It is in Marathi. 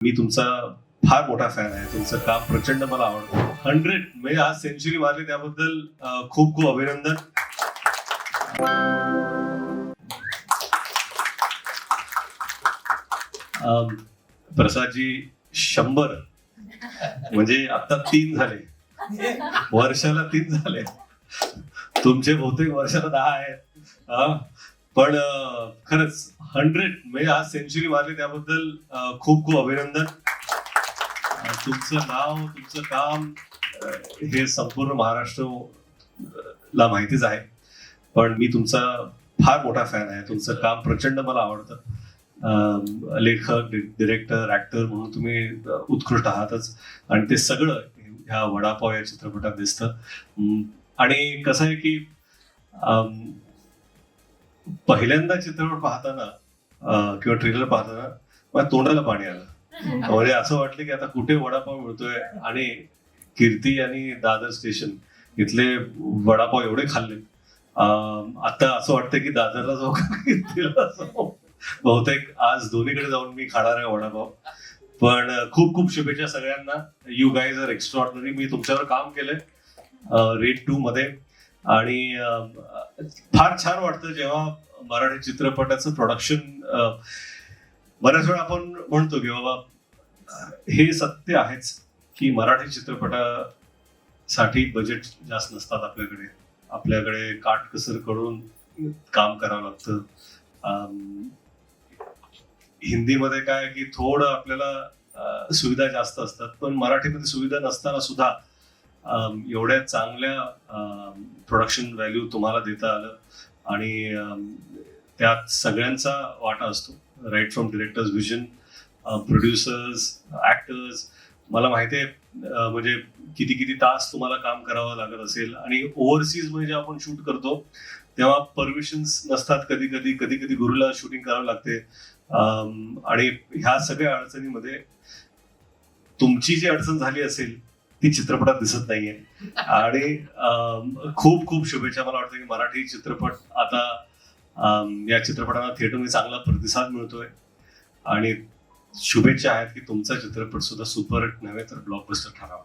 मी तुमचा फार मोठा फॅन आहे. तुमचं काम प्रचंड मला आवडतं. हंड्रेड म्हणजे आज सेंचुरी मारली त्याबद्दल खूप खूप अभिनंदन. प्रसादजी शंभर. म्हणजे आता तीन झाले. वर्षाला तीन झाले. तुमचे बहुतेक वर्षाला दहा आहेत. पण खरंच हंड्रेड म्हणजे आज सेंचुरी मारली त्याबद्दल खूप खूप अभिनंदन. तुमचं नाव तुमचं काम हे संपूर्ण महाराष्ट्र ला माहितीच आहे. पण मी तुमचा फार मोठा फॅन आहे. तुमचं काम प्रचंड मला आवडतं. लेखक डिरेक्टर ऍक्टर म्हणून तुम्ही उत्कृष्ट आहातच. आणि ते सगळं ह्या वडापाव या चित्रपटात दिसतं. आणि कसं आहे की अं, पहिल्यांदा चित्रपट पाहताना किंवा ट्रेलर पाहताना माझ्या तोंडाला पाणी आलं. म्हणजे असं वाटलं की आता कुठे वडापाव मिळतोय आणि कीर्ती आणि दादर स्टेशन इथले वडापाव एवढे खाल्ले. आता असं वाटतं की दादरला जाऊ का कीर्तीला जाऊ? बहुतेक आज दोन्हीकडे जाऊन मी खाणार आहे वडापाव. पण खूप खूप शुभेच्छा सगळ्यांना. यू गाईज आर एक्स्ट्रॉर्डनरी मी तुमच्यावर काम केलंय. रेड टू मध्ये. आणि फार छान वाटतं जेव्हा मराठी चित्रपटाचं प्रोडक्शन बऱ्याच वेळा आपण म्हणतो की बाबा हे सत्य आहेच की मराठी चित्रपटासाठी बजेट जास्त नसतात आपल्याकडे. आपल्याकडे काटकसर करून काम करावं लागतं. हिंदीमध्ये काय आहे की थोडं आपल्याला सुविधा जास्त असतात. पण मराठीमध्ये सुविधा नसताना सुद्धा एवढ्या चांगल्या प्रोडक्शन व्हॅल्यू तुम्हाला देता आलं आणि त्यात सगळ्यांचा वाटा असतो. Right from directors vision producers actors मला माहिती आहे म्हणजे किती किती तास तुम्हाला काम करावं लागत असेल आणि ओव्हरसीज म्हणजे आपण शूट करतो तेव्हा परमिशन्स नसतात कधी कधी कधी कधी गुरुला शूटिंग करावं लागते. आणि ह्या सगळ्या अडचणीमध्ये तुमची जी अडचण झाली असेल ती चित्रपटात दिसत नाहीये. आणि खूप खूप शुभेच्छा. मला वाटतं की मराठी चित्रपट आता या चित्रपटाला थिएटरमध्ये चांगला प्रतिसाद मिळतोय. आणि शुभेच्छा आहेत की तुमचा चित्रपट सुद्धा सुपरहिट नव्हे तर ब्लॉकबस्टर ठरावा.